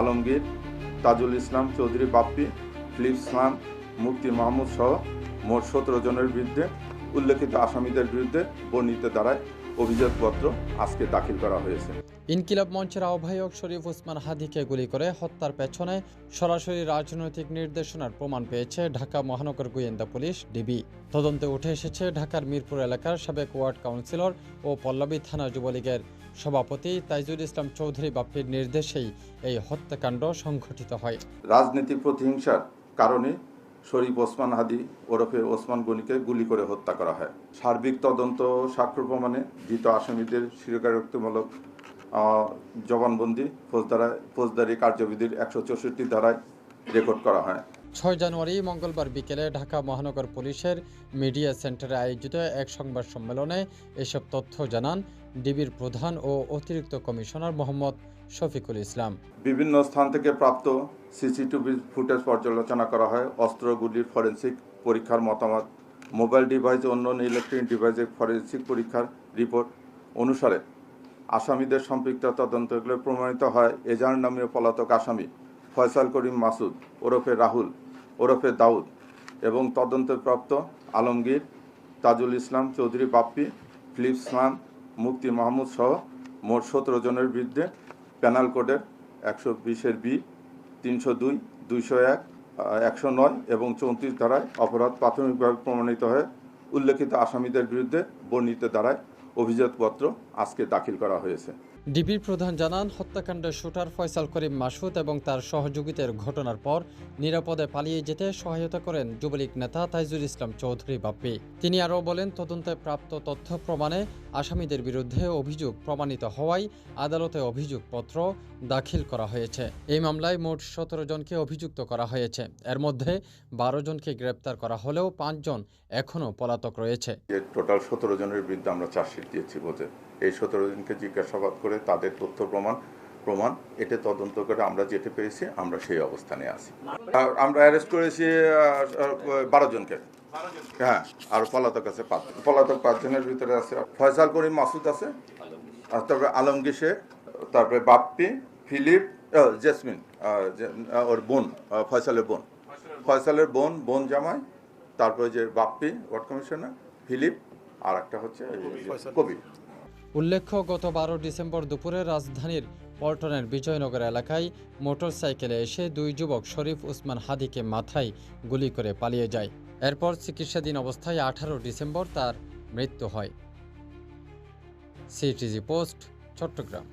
Alamgir, Tajul Islam Chowdhury Bappi, Philip Islam Mukti Mahmud সহ মোট সতেরো জনের বিরুদ্ধে উল্লেখিত আসামিদের বিরুদ্ধে বর্ণিত দ্বারায় অভিযোগপত্র আজকে দাখিল করা হয়েছে। ইনকিলাব মঞ্চের আহ্বায়ক শরীফ ওসমান হাদিকে গুলি করে হত্যার পেছনে সরাসরি রাজনৈতিক নির্দেশনার প্রমাণ পেয়েছে ঢাকা মহানগর গোয়েন্দা পুলিশ ডিবি। তদন্তে উঠে এসেছে ঢাকার মিরপুর এলাকার সাবেক ওয়ার্ড কাউন্সিলর ও পল্লবী থানা যুবলীগের সভাপতি তাইজুল ইসলাম চৌধুরী বাপ্পির নির্দেশেই এই হত্যাকাণ্ড সংঘটিত হয়। রাজনীতি প্রতিহিংসার কারণে শরীফ ওসমান হাদি ওরফে ওসমান গনিকে গুলি করে হত্যা করা হয়। সার্বিক তদন্ত সাক্ষ্য প্রমাণে ধৃত আসামিদের স্বীকারোক্তিমূলক জবানবন্দি ফৌজদারা, ফৌজদারি কার্যবিধির একশো চৌষট্টি ধারায় রেকর্ড করা হয়। ছয় জানুয়ারি, মঙ্গলবার বিকেলে ঢাকা মহানগর পুলিশের মিডিয়া সেন্টারে আয়োজিত এক সংবাদ সম্মেলনে এসব তথ্য জানান ডিবির প্রধান ও অতিরিক্ত কমিশনার মোহাম্মদ শফিকুল ইসলাম। বিভিন্ন স্থান থেকে প্রাপ্ত সিসিটিভি ফুটেজ পর্যালোচনা করা হয়। অস্ত্রগুলির ফরেন্সিক পরীক্ষার মতামত, মোবাইল ডিভাইস, অন্য ইলেকট্রনিক ডিভাইসের ফরেন্সিক পরীক্ষার রিপোর্ট অনুসারে আসামিদের সম্পৃক্ত তদন্তগুলো প্রমাণিত হয়। এজার নামীয় পলাতক আসামি ফয়সাল করিম মাসুদ ওরফে রাহুল ওরফে দাউদ এবং তদন্তপ্রাপ্ত আলমগীর, তাজুল ইসলাম চৌধুরী বাপ্পি, ফিলিপ ইসলাম মুফতি মাহমুদ সহ মোট সতেরো জনের বিরুদ্ধে প্যানাল কোডের একশো বিশের বি, তিনশো দুই, দুইশো এক একশো নয় এবং চৌত্রিশ ধারায় অপরাধ প্রাথমিকভাবে প্রমাণিত হয়ে উল্লেখিত আসামিদের বিরুদ্ধে বর্ণিত ধারায় অভিযোগপত্র আজকে দাখিল করা হয়েছে। ডিবির প্রধান জানান হত্যাকাণ্ডের শুটার ফয়সাল করিম মাসুদ এবং তার সহযোগীদের ঘটনার পর নিরাপদে পালিয়ে যেতে সহায়তা করেন যুবলীগ নেতা তাইজুল ইসলাম চৌধুরী বাপ্পি। তিনি আরও বলেন, তদন্তে প্রাপ্ত তথ্য প্রমাণে আসামিদের বিরুদ্ধে অভিযোগ প্রমাণিত হওয়ায় আদালতে অভিযোগপত্র দাখিল করা হয়েছে। এই মামলায় মোট সতেরো জনকে অভিযুক্ত করা হয়েছে। এর মধ্যে বারো জনকে গ্রেপ্তার করা হলেও পাঁচজন এখনও পলাতক রয়েছে। টোটাল সতেরো জনের বিরুদ্ধে আমরা চার্জশিট দিয়েছি বলতে এই সতেরো জনকে জিজ্ঞাসাবাদ করে তাদের তথ্য প্রমাণ প্রমাণ, এটা তদন্ত করে আমরা যেতে পেরেছি, আমরা সেই অবস্থানে আছি। আমরা অ্যারেস্ট করেছি বারো জনকে। হ্যাঁ আর পলাতক আছে পাঁচ, পলাতক পাঁচজনের ভিতরে আছে ফয়সাল করিম মাসুদ আছে তারপরে আলমগীর শেখ তারপরে বাপ্পি, ফিলিপ জেসমিন ওর বোন ফয়সালের বোন। ফয়সালের বোন বোন জামাই, তারপরে যে বাপ্পি, ওয়ার্ড কমিশনার, ফিলিপ আর একটা হচ্ছে কবি। উল্লেখ্য, গত বারো ডিসেম্বর দুপুরে রাজধানীর পল্টনের বিজয়নগর এলাকায় মোটরসাইকেলে এসে দুই যুবক শরীফ উসমান হাদিকে মাথায় গুলি করে পালিয়ে যায়। এরপর চিকিৎসাধীন অবস্থায় আঠারো ডিসেম্বর তার মৃত্যু হয়। CTG post, Chattogram.